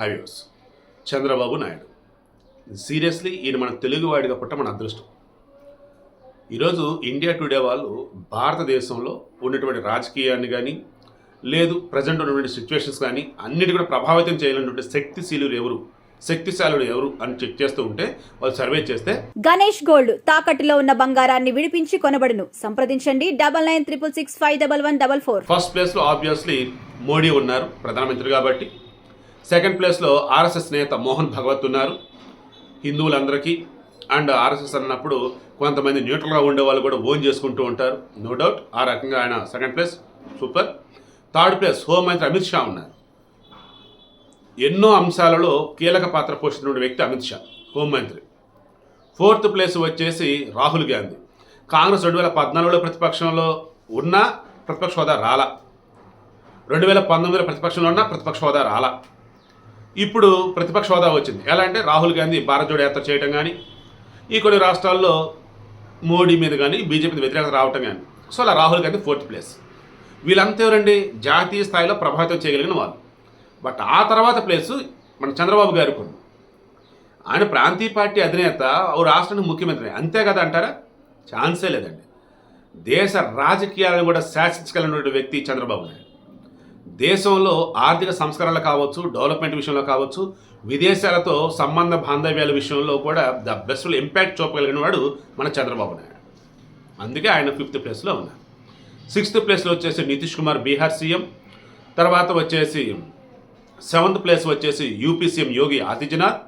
హైవ్యూస్ Chandrababu Naidu. Seriously ఈయన మన తెలుగువాడిగా పుట్ట మన అదృష్టం. ఈరోజు ఇండియా టుడే వాళ్ళు భారతదేశంలో ఉన్నటువంటి రాజకీయాన్ని కానీ లేదు ప్రజెంట్ ఉన్నటువంటి సిచ్యువేషన్స్ కానీ అన్నిటి కూడా ప్రభావితం చేయాలన్నటువంటి శక్తిశీలులు ఎవరు శక్తిశాలుడు ఎవరు అని చెక్ చేస్తూ ఉంటే వాళ్ళు సర్వే చేస్తే గణేష్ గోల్డ్ తాకట్టులో ఉన్న బంగారాన్ని విడిపించి కొనబడును. సంప్రదించండి double nine triple six five double one double four. First ప్లేస్లో ఆబ్వియస్లీ మోడీ ఉన్నారు ప్రధానమంత్రి కాబట్టి. సెకండ్ ప్లేస్లో ఆర్ఎస్ఎస్ నేత మోహన్ భగవత్ ఉన్నారు. హిందువులందరికీ. అండ్ ఆర్ఎస్ఎస్ అన్నప్పుడు కొంతమంది న్యూట్రల్గా ఉండే వాళ్ళు కూడా ఓన్ చేసుకుంటూ ఉంటారు. నో డౌట్ ఆ రకంగా ఆయన second place super third place హోంమంత్రి అమిత్ షా ఉన్నారు. ఎన్నో అంశాలలో కీలక పాత్ర పోషిస్తున్న వ్యక్తి అమిత్ షా హోంమంత్రి ఫోర్త్ ప్లేస్ వచ్చేసి రాహుల్ గాంధీ. కాంగ్రెస్ రెండు వేల పద్నాలుగులో ప్రతిపక్షంలో ఉన్నా ప్రతిపక్ష హోదా రాలా. రెండు వేల పంతొమ్మిదిలో ప్రతిపక్షంలో ఉన్న ప్రతిపక్ష హోదా రాలా. ఇప్పుడు ప్రతిపక్ష హోదా వచ్చింది. ఎలా అంటే రాహుల్ గాంధీ భారత్ జోడో యాత్ర చేయటం కానీ ఈ కొన్ని రాష్ట్రాల్లో మోడీ మీద కానీ బీజేపీ వ్యతిరేకత రావటం కానీ సో అలా రాహుల్ గాంధీ ఫోర్త్ ప్లేస్. వీళ్ళంతా ఎవరండి? జాతీయ స్థాయిలో ప్రభావితం చేయగలిగిన వాళ్ళు. బట్ ఆ తర్వాత ప్లేసు మన చంద్రబాబు గారు కొన్ని ఆయన ప్రాంతీయ పార్టీ అధినేత ఓ రాష్ట్రానికి ముఖ్యమంత్రి. అంతే కదా అంటారా? ఛాన్సే లేదండి. దేశ రాజకీయాలను కూడా శాసించగలిగినటువంటి వ్యక్తి చంద్రబాబు నాయుడు. దేశంలో ఆర్థిక సంస్కరణలు కావచ్చు డెవలప్మెంట్ విషయంలో కావచ్చు విదేశాలతో సంబంధ బాంధవ్యాల విషయంలో కూడా ద బెస్ట్ ఇంపాక్ట్ చూపగలిగిన వాడు మన చంద్రబాబు నాయుడు. అందుకే ఆయన ఫిఫ్త్ ప్లేస్లో ఉన్నారు. సిక్స్త్ ప్లేస్లో వచ్చేసి నితీష్ కుమార్ బీహార్ సీఎం. తర్వాత వచ్చేసి సెవెంత్ ప్లేస్ వచ్చేసి UP CM Yogi Adityanath.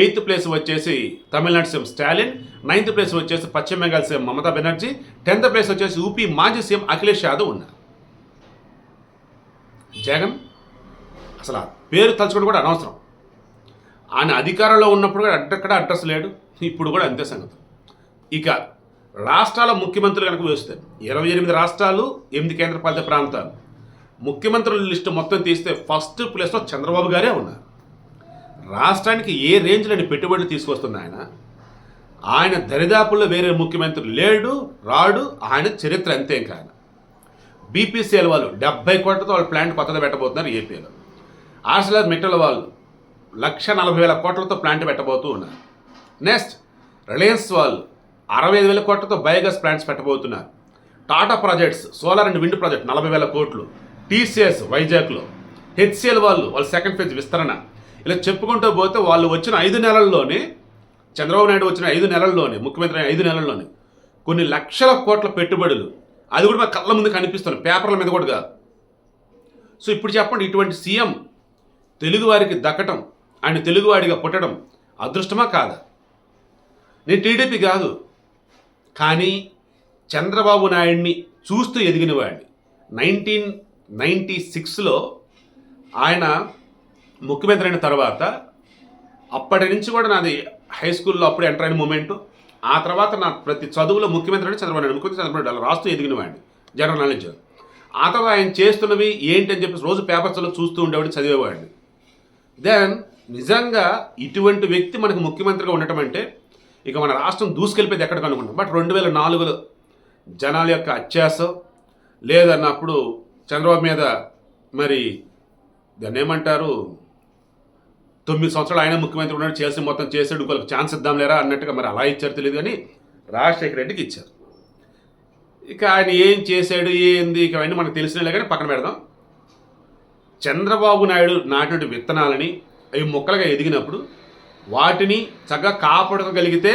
Eighth place వచ్చేసి Tamil Nadu CM Stalin. Ninth place వచ్చేసి పశ్చిమ Bengal CM Mamata Banerjee. Tenth place వచ్చేసి యూపీ మాజీ సీఎం అఖిలేష్ యాదవ్ ఉన్నారు. జగన్ అసలు పేరు తలుచుకోవడం కూడా అనవసరం. ఆయన అధికారంలో ఉన్నప్పుడు కూడా అడ్డక్కడ అడ్రస్ లేడు. ఇప్పుడు కూడా అంతే సంగతి. ఇక రాష్ట్రాల ముఖ్యమంత్రులు కనుక వేస్తే ఇరవై ఎనిమిది రాష్ట్రాలు ఎనిమిది కేంద్రపాలిత ప్రాంతాలు. ముఖ్యమంత్రుల లిస్టు మొత్తం తీస్తే ఫస్ట్ ప్లేస్లో చంద్రబాబు గారే ఉన్నారు. రాష్ట్రానికి ఏ రేంజ్లోని పెట్టుబడులు తీసుకొస్తుంది ఆయన. ఆయన దరిదాపుల్లో వేరే ముఖ్యమంత్రి లేడు రాడు ఆయన చరిత్ర అంతే ఇంకా ఆయన. బీపీసీఎల్ వాళ్ళు డెబ్బై కోట్లతో వాళ్ళు ప్లాంట్ కొత్తగా పెట్టబోతున్నారు ఏపీలో. ఆర్సలర్ మిట్టల వాళ్ళు లక్ష నలభై వేల కోట్లతో ప్లాంట్ పెట్టబోతూ ఉన్నారు. నెక్స్ట్ రిలయన్స్ వాళ్ళు అరవై ఐదు వేల కోట్లతో biogas plants పెట్టబోతున్నారు. Tata projects solar and wind project నలభై వేల కోట్లు. టీసీఎస్ వైజాగ్లో. హెచ్సిఎల్ వాళ్ళు వాళ్ళ సెకండ్ ఫేజ్ విస్తరణ. ఇలా చెప్పుకుంటూ పోతే వాళ్ళు వచ్చిన ఐదు నెలల్లోనే చంద్రబాబు నాయుడు వచ్చిన ఐదు నెలల్లోనే ముఖ్యమంత్రి ఐదు నెలల్లోనే కొన్ని లక్షల కోట్ల పెట్టుబడులు అది కూడా మా కళ్ళ ముందు కనిపిస్తుంది. పేపర్ల మీద కూడా కాదు. సో ఇప్పుడు చెప్పండి ఇటువంటి సీఎం తెలుగువారికి దక్కటం ఆయన తెలుగువాడిగా పుట్టడం అదృష్టమా కాదా? నేను టీడీపీ కాదు. కానీ చంద్రబాబు నాయుడిని చూస్తూ ఎదిగిన వాడిని. నైన్టీన్ నైంటీ సిక్స్లో ఆయన ముఖ్యమంత్రి అయిన తర్వాత అప్పటి నుంచి కూడా నాది హై స్కూల్లో అప్పుడు ఎంటర్ అయిన మూమెంటు. ఆ తర్వాత నా ప్రతి చదువులో ముఖ్యమంత్రి అంటే చంద్రబాబు నాయుడు ముఖ్యమంత్రి చంద్రబాబు నాయుడు రాస్తూ ఎదిగిన వాడిని జనరల్ నాలెడ్జ్. ఆ తర్వాత ఆయన చేస్తున్నవి ఏంటి అని చెప్పేసి రోజు పేపర్స్లో చూస్తూ ఉండేవాడిని చదివేవాడిని. దెన్ నిజంగా ఇటువంటి వ్యక్తి మనకు ముఖ్యమంత్రిగా ఉండటం అంటే ఇక మన రాష్ట్రం దూసుకెళ్ళిపోయింది ఎక్కడికి అనుకుంటాం బట్ రెండు వేల నాలుగులో జనాల యొక్క అత్యాసం లేదన్నప్పుడు చంద్రబాబు మీద మరి దాన్ని ఏమంటారు తొమ్మిది సంవత్సరాలు ఆయన ముఖ్యమంత్రి ఉన్నాడు చేసి మొత్తం చేసాడు వాళ్ళకి ఛాన్స్ ఇద్దాం లేరా అన్నట్టుగా మరి అలా ఇచ్చారు తెలియదు కానీ రాజశేఖర రెడ్డికి ఇచ్చారు. ఇక ఆయన ఏం చేశాడు ఏంది ఇక అవన్నీ మనకు తెలిసినలే కానీ పక్కన పెడదాం. చంద్రబాబు నాయుడు నాటినటువంటి విత్తనాలని అవి మొక్కలుగా ఎదిగినప్పుడు వాటిని చక్కగా కాపాడగలిగితే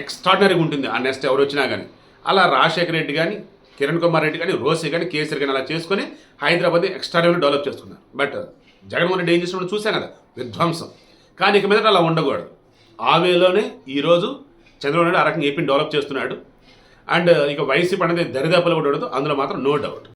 ఎక్స్ట్రాడినరీగా ఉంటుంది. ఆ నెక్స్ట్ ఎవరు వచ్చినా కానీ. అలా రాజశేఖర రెడ్డి కానీ కిరణ్ కుమార్ రెడ్డి కానీ రోసి కానీ కేసీఆర్ కానీ అలా చేసుకొని హైదరాబాద్ ఎక్స్ట్రాడినరీ డెవలప్ చేస్తున్నారు బట్ జగన్మోహన్ రెడ్డి ఏం చేసినప్పుడు చూసాం కదా విధ్వంసం. కానీ ఇక మీదట అలా ఉండకూడదు. ఆ వేలోనే ఈరోజు చంద్రబాబు నాయుడు ఆ రకంగా ఏపీని డెవలప్ చేస్తున్నాడు. అండ్ ఇక వైసీపీ అనేది దరిదాపులు కూడా ఉండదు అందులో మాత్రం నో డౌట్